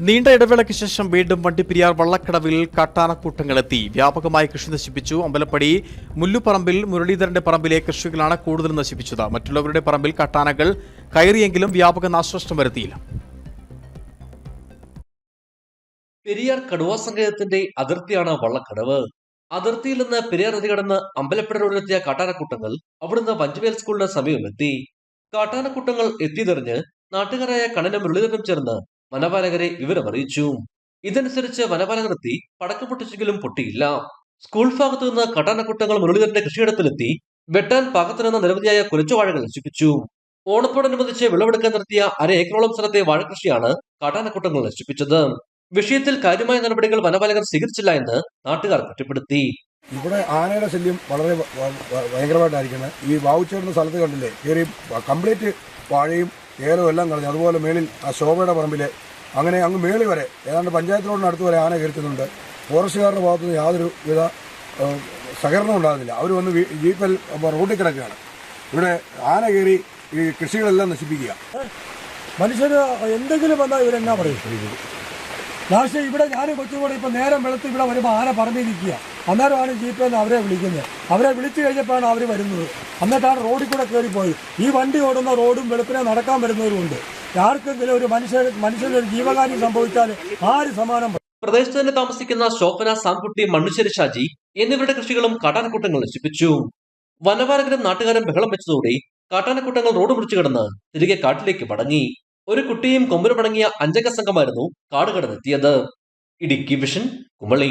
നീണ്ട ഇടവേളയ്ക്ക് ശേഷം വീണ്ടും വണ്ടിപ്പെരിയാർ വള്ളക്കടവിൽ കാട്ടാനക്കൂട്ടങ്ങളെത്തി. വ്യാപകമായി കൃഷി നശിപ്പിച്ചു. അമ്പലപ്പടി മുല്ലുപറമ്പിൽ മുരളീധരന്റെ പറമ്പിലെ കൃഷികളാണ് കൂടുതൽ നശിപ്പിച്ചത്. മറ്റുള്ളവരുടെ പറമ്പിൽ കാട്ടാനകൾ കയറിയെങ്കിലും വ്യാപക നാശനഷ്ടം വരുത്തിയില്ല. പെരിയാർ കടുവാ സങ്കേതത്തിന്റെ അതിർത്തിയാണ് വള്ളക്കടവ്. അതിർത്തിയിൽ നിന്ന് പെരിയാർ നദി കടന്ന് അമ്പലപ്പുഴ റോഡിലെത്തിയ കാട്ടാനക്കൂട്ടങ്ങൾ അവിടുന്ന് വഞ്ചുവേൽ സ്കൂളിന് സമീപമെത്തി കാട്ടാനക്കൂട്ടങ്ങൾ എത്തിയതെറിഞ്ഞ് നാട്ടുകാരായ കണ്ണനും മുരളീധരനും ചേർന്ന് വനപാലകരെ വിവരമറിയിച്ചു ഇതനുസരിച്ച് വനപാലകർ എത്തി പടക്കം പൊട്ടിച്ചെങ്കിലും പൊട്ടിയില്ല. സ്കൂൾ ഭാഗത്തു നിന്ന് കാട്ടാനക്കൂട്ടങ്ങൾ മുരളീധരന്റെ കൃഷിയിടത്തിലെത്തി വെട്ടാൻ പാകത്തിനെന്ന നിരവധിയായ കുലച്ചുവാഴകൾ നശിപ്പിച്ചു. ഓണത്തോടനുബന്ധിച്ച് വിളവെടുക്കാൻ നടത്തിയ അര ഏക്കറോളം സ്ഥലത്തെ വാഴകൃഷിയാണ് കാട്ടാനക്കൂട്ടങ്ങൾ നശിപ്പിച്ചത്. വിഷയത്തിൽ കാര്യമായ നടപടികൾ വനപാലകർ സ്വീകരിച്ചില്ല എന്ന് നാട്ടുകാർ കുറ്റപ്പെടുത്തി. ഇവിടെ ആനയുടെ ശല്യം വളരെ ഭയങ്കരമായിട്ടായിരിക്കുന്നത് ഈ വാവുച്ചേർന്ന സ്ഥലത്ത് കണ്ടില്ലേ കയറി കംപ്ലീറ്റ് വാഴയും ഏലവും എല്ലാം കളഞ്ഞു. അതുപോലെ മേളിൽ ആ ശോഭയുടെ പറമ്പിൽ അങ്ങനെ അങ്ങ് മേളി വരെ ഏതാണ്ട് പഞ്ചായത്ത് റോഡിന് അടുത്ത് വരെ ആന കയറ്റുന്നുണ്ട്. ഫോറസ്റ്റുകാരുടെ ഭാഗത്തുനിന്ന് യാതൊരു വിധ സഹകരണം ഉണ്ടാകുന്നില്ല. അവർ വന്ന് ജീപ്പിൽ റോഡിൽ കിടക്കുകയാണ്. ഇവിടെ ആന കയറി ഈ കൃഷികളെല്ലാം നശിപ്പിക്കുക. മനുഷ്യർ എന്തെങ്കിലും വന്നാൽ ഇവരെന്നാ പറയും? ലാസ്റ്റ് ഇവിടെ ഞാൻ കൊച്ചുകൂടെ ഇപ്പം നേരം വെളുത്ത് ഇവിടെ വരുമ്പോൾ ആന നിൽക്കുക. അന്നേരമാണ് ജീപ്പിൽ എന്ന് അവരെ വിളിക്കുന്നത്. അവരെ വിളിച്ചു കഴിഞ്ഞപ്പോഴാണ് അവർ വരുന്നത്. എന്നിട്ടാണ് റോഡിൽ കൂടെ കയറിപ്പോയി ഈ വണ്ടി ഓടുന്ന റോഡും വെളുപ്പിനെ നടക്കാൻ വരുന്നവരുമുണ്ട് ആർക്കെങ്കിലും ഒരു മനുഷ്യൻ ഒരു ജീവകാര്യം സംഭവിച്ചാൽ ആര് സമാനം? പ്രദേശത്ത് തന്നെ താമസിക്കുന്ന ശോഭന സാംകുട്ടി മണ്ണുശ്ശേരി ഷാജി എന്നിവരുടെ കൃഷികളും കാട്ടാനക്കൂട്ടങ്ങൾ നശിപ്പിച്ചു. വനപാലകരും നാട്ടുകാരും ബഹളം വെച്ചതോടെ കാട്ടാനക്കൂട്ടങ്ങൾ റോഡ് മുറിച്ചു കിടന്ന് തിരികെ കാട്ടിലേക്ക് മടങ്ങി. ഒരു കുട്ടിയും കൊമ്പുരമടങ്ങിയ അഞ്ചംഗ സംഘമായിരുന്നു കാടുകടന്നെത്തിയത്. ഇടുക്കി വിഷൻ കുമളി.